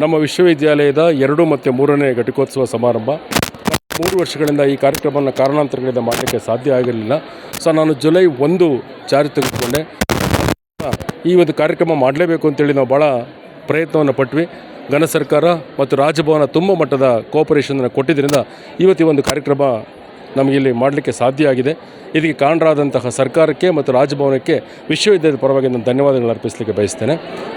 ನಮ್ಮ ವಿಶ್ವವಿದ್ಯಾಲಯದ ಎರಡು ಮತ್ತು ಮೂರನೇ ಘಟಿಕೋತ್ಸವ ಸಮಾರಂಭ. ಮೂರು ವರ್ಷಗಳಿಂದ ಈ ಕಾರ್ಯಕ್ರಮವನ್ನು ಕಾರಣಾಂತರಗಳಿಂದ ಮಾಡಲಿಕ್ಕೆ ಸಾಧ್ಯ ಆಗಿರಲಿಲ್ಲ. ಸೊ, ನಾನು ಜುಲೈ ಒಂದು ಜಾರಿ ತೆಗೆದುಕೊಂಡೆ. ಈ ಒಂದು ಕಾರ್ಯಕ್ರಮ ಮಾಡಲೇಬೇಕು ಅಂತೇಳಿ ನಾವು ಭಾಳ ಪ್ರಯತ್ನವನ್ನು ಪಟ್ವಿ. ಘನ ಸರ್ಕಾರ ಮತ್ತು ರಾಜಭವನ ತುಂಬ ಮಟ್ಟದ ಕೋಪರೇಷನನ್ನು ಕೊಟ್ಟಿದ್ದರಿಂದ ಇವತ್ತು ಒಂದು ಕಾರ್ಯಕ್ರಮ ನಮಗಿಲ್ಲಿ ಮಾಡಲಿಕ್ಕೆ ಸಾಧ್ಯ ಆಗಿದೆ. ಇದಕ್ಕೆ ಕಾರಣರಾದಂತಹ ಸರ್ಕಾರಕ್ಕೆ ಮತ್ತು ರಾಜಭವನಕ್ಕೆ ವಿಶ್ವವಿದ್ಯಾಲಯದ ಪರವಾಗಿ ನಾನು ಧನ್ಯವಾದಗಳು ಅರ್ಪಿಸಲಿಕ್ಕೆ ಬಯಸ್ತೇನೆ.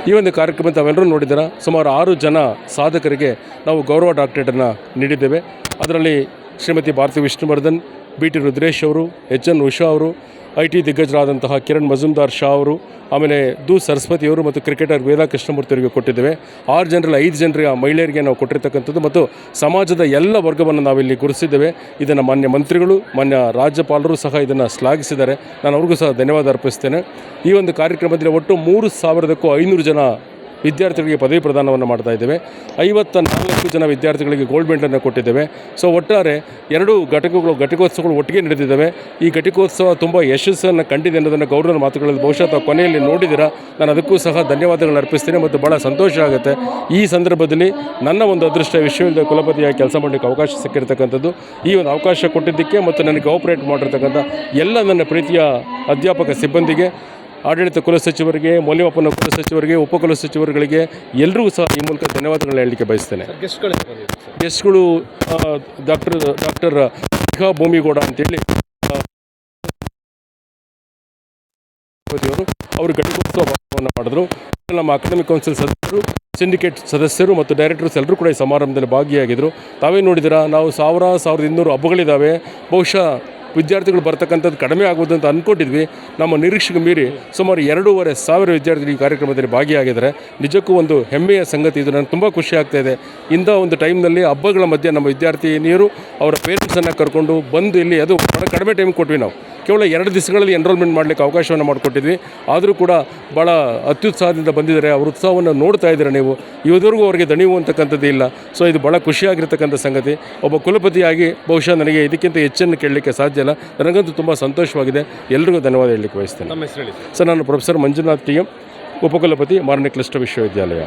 ಈ ಒಂದು ಕಾರ್ಯಕ್ರಮ ತಾವೆಲ್ಲರೂ ನೋಡಿದ್ದೀರಾ, ಸುಮಾರು ಆರು ಜನ ಸಾಧಕರಿಗೆ ನಾವು ಗೌರವ ಡಾಕ್ಟರೇಟನ್ನು ನೀಡಿದ್ದೇವೆ. ಅದರಲ್ಲಿ ಶ್ರೀಮತಿ ಭಾರತಿ ವಿಷ್ಣುವರ್ಧನ್ ಬಿ ಟಿ ರುದ್ರೇಶ್ ಅವರು, ಎಚ್ ಎನ್ ಉಷಾ ಅವರು, ಐ ಟಿ ದಿಗ್ಗಜರಾದಂತಹ ಕಿರಣ್ ಮಜುಮ್ದಾರ್ ಶಾ ಅವರು, ಆಮೇಲೆ ದು ಸರಸ್ವತಿ ಅವರು ಮತ್ತು ಕ್ರಿಕೆಟರ್ ವೇದಾ ಕೃಷ್ಣಮೂರ್ತಿ ಅವರಿಗೆ ಕೊಟ್ಟಿದ್ದೇವೆ. ಆರು ಜನರಲ್ಲಿ ಐದು ಜನರಿಗೆ ಮಹಿಳೆಯರಿಗೆ ನಾವು ಕೊಟ್ಟಿರ್ತಕ್ಕಂಥದ್ದು ಮತ್ತು ಸಮಾಜದ ಎಲ್ಲ ವರ್ಗವನ್ನು ನಾವಿಲ್ಲಿ ಗುರುತಿಸಿದ್ದೇವೆ. ಇದನ್ನು ಮಾನ್ಯ ಮಂತ್ರಿಗಳು, ಮಾನ್ಯ ರಾಜ್ಯಪಾಲರು ಸಹ ಇದನ್ನು ಶ್ಲಾಘಿಸಿದ್ದಾರೆ. ನಾನು ಅವ್ರಿಗೂ ಸಹ ಧನ್ಯವಾದ ಅರ್ಪಿಸ್ತೇನೆ. ಈ ಒಂದು ಕಾರ್ಯಕ್ರಮದಲ್ಲಿ ಒಟ್ಟು ಮೂರು ಸಾವಿರದಕ್ಕೂ ಐನೂರು ಜನ ವಿದ್ಯಾರ್ಥಿಗಳಿಗೆ ಪದವಿ ಪ್ರದಾನವನ್ನು ಮಾಡ್ತಾ ಇದ್ದೇವೆ. ಐವತ್ತ ನಾಲ್ಕು ಜನ ವಿದ್ಯಾರ್ಥಿಗಳಿಗೆ ಗೋಲ್ಡ್ ಮೆಡಲನ್ನು ಕೊಟ್ಟಿದ್ದೇವೆ. ಸೊ ಒಟ್ಟಾರೆ ಎರಡು ಘಟಕಗಳು, ಘಟಕೋತ್ಸವಗಳು ಒಟ್ಟಿಗೆ ನಡೆದಿದ್ದಾವೆ. ಈ ಘಟಿಕೋತ್ಸವ ತುಂಬ ಯಶಸ್ಸನ್ನು ಕಂಡಿದೆ ಅನ್ನೋದನ್ನು ಗೌರವನ ಮಾತುಗಳಲ್ಲಿ ಬಹುಶಃ ತಾವು ಕೊನೆಯಲ್ಲಿ ನೋಡಿದಿರ ನಾನು ಅದಕ್ಕೂ ಸಹ ಧನ್ಯವಾದಗಳನ್ನು ಅರ್ಪಿಸ್ತೇನೆ ಮತ್ತು ಭಾಳ ಸಂತೋಷ ಆಗುತ್ತೆ. ಈ ಸಂದರ್ಭದಲ್ಲಿ ನನ್ನ ಒಂದು ಅದೃಷ್ಟ ವಿಶ್ವವಿದ್ಯಾಲಯ ಕುಲಪತಿಯಾಗಿ ಕೆಲಸ ಮಾಡಲಿಕ್ಕೆ ಅವಕಾಶ ಸಿಕ್ಕಿರ್ತಕ್ಕಂಥದ್ದು. ಈ ಒಂದು ಅವಕಾಶ ಕೊಟ್ಟಿದ್ದಕ್ಕೆ ಮತ್ತು ನನಗೆ ಕೋಆಪರೇಟ್ ಮಾಡಿರ್ತಕ್ಕಂಥ ಎಲ್ಲ ನನ್ನ ಪ್ರೀತಿಯ ಅಧ್ಯಾಪಕ ಸಿಬ್ಬಂದಿಗೆ ಆಡಳಿತ ಕುಲಸಚಿವರಿಗೆ ಮೌಲ್ಯಮಾಪನ ಕುಲಸಚಿವರಿಗೆ ಉಪಕುಲಸಚಿವರುಗಳಿಗೆ ಎಲ್ಲರಿಗೂ ಸಹ ಈ ಮೂಲಕ ಧನ್ಯವಾದಗಳನ್ನ ಹೇಳಲಿಕ್ಕೆ ಬಯಸ್ತೇನೆ. ಗೆಸ್ಟ್ಗಳು ಡಾಕ್ಟರ್ ಡಾಕ್ಟರ್ ಶಿಖಾ ಭೂಮಿಗೌಡ ಅಂತೇಳಿ ಅವರು ಅವರು ಘಟಿಕೋತ್ಸವ ಭಾಷಣವನ್ನು ಮಾಡಿದ್ರು. ನಮ್ಮ ಅಕಾಡೆಮಿಕ್ ಕೌನ್ಸಿಲ್ ಸದಸ್ಯರು ಸಿಂಡಿಕೇಟ್ ಸದಸ್ಯರು ಮತ್ತು ಡೈರೆಕ್ಟರ್ಸ್ ಎಲ್ಲರೂ ಕೂಡ ಈ ಸಮಾರಂಭದಲ್ಲಿ ಭಾಗಿಯಾಗಿದ್ದರು ತಾವೇ ನೋಡಿದಿರಾ ನಾವು ಸಾವಿರ ಸಾವಿರದ ಇನ್ನೂರು ಹಬ್ಬಗಳಿದ್ದಾವೆ. ಬಹುಶಃ ವಿದ್ಯಾರ್ಥಿಗಳು ಬರ್ತಕ್ಕಂಥದ್ದು ಕಡಿಮೆ ಆಗ್ಬೋದು ಅಂತ ಅಂದ್ಕೊಂಡಿದ್ವಿ ನಮ್ಮ ನಿರೀಕ್ಷೆಗೆ ಮೀರಿ ಸುಮಾರು ಎರಡೂವರೆ ಸಾವಿರ ವಿದ್ಯಾರ್ಥಿಗಳು ಈ ಕಾರ್ಯಕ್ರಮದಲ್ಲಿ ಭಾಗಿಯಾಗಿದ್ದಾರೆ. ನಿಜಕ್ಕೂ ಒಂದು ಹೆಮ್ಮೆಯ ಸಂಗತಿ ಇದು. ನನಗೆ ತುಂಬ ಖುಷಿ ಆಗ್ತಾ ಇದೆ. ಇಂಥ ಒಂದು ಟೈಮ್ನಲ್ಲಿ ಹಬ್ಬಗಳ ಮಧ್ಯೆ ನಮ್ಮ ವಿದ್ಯಾರ್ಥಿನಿಯರು ಅವರ ಪೇರೆಂಟ್ಸನ್ನು ಕರ್ಕೊಂಡು ಬಂದು ಇಲ್ಲಿ ಅದು ಕಡಿಮೆ ಟೈಮ್ ಕೊಟ್ವಿ ನಾವು. ಕೇವಲ ಎರಡು ದಿವಸಗಳಲ್ಲಿ ಎನ್ರೋಲ್ಮೆಂಟ್ ಮಾಡಲಿಕ್ಕೆ ಅವಕಾಶವನ್ನು ಮಾಡಿಕೊಟ್ಟಿದ್ವಿ. ಆದರೂ ಕೂಡ ಭಾಳ ಅತ್ಯುತ್ಸಾಹದಿಂದ ಬಂದಿದ್ದಾರೆ. ಅವ್ರ ಉತ್ಸಾಹವನ್ನು ನೋಡ್ತಾ ಇದ್ದೀರಾ ನೀವು? ಇವತ್ತವರೆಗೂ ಅವರಿಗೆ ದಣಿವು ಅಂತಕ್ಕಂಥದ್ದು ಇಲ್ಲ. ಸೊ ಇದು ಭಾಳ ಖುಷಿಯಾಗಿರ್ತಕ್ಕಂಥ ಸಂಗತಿ. ಒಬ್ಬ ಕುಲಪತಿಯಾಗಿ ಬಹುಶಃ ನನಗೆ ಇದಕ್ಕಿಂತ ಹೆಚ್ಚನ್ನು ಕೇಳಲಿಕ್ಕೆ ಸಾಧ್ಯ ಇಲ್ಲ. ನನಗಂತೂ ತುಂಬ ಸಂತೋಷವಾಗಿದೆ. ಎಲ್ರಿಗೂ ಧನ್ಯವಾದ ಹೇಳಲಿಕ್ಕೆ ಬಯಸ್ತೇನೆ. ನಮ್ಮ ಹೆಸರು ಹೇಳಿ ಸರ್. ನಾನು ಪ್ರೊಫೆಸರ್ ಮಂಜುನಾಥ್ ಟಿ ಎಂ ಉಪಕುಲಪತಿ ಮಾರನೇ ಕ್ಲಿಷ್ಟ ವಿಶ್ವವಿದ್ಯಾಲಯ.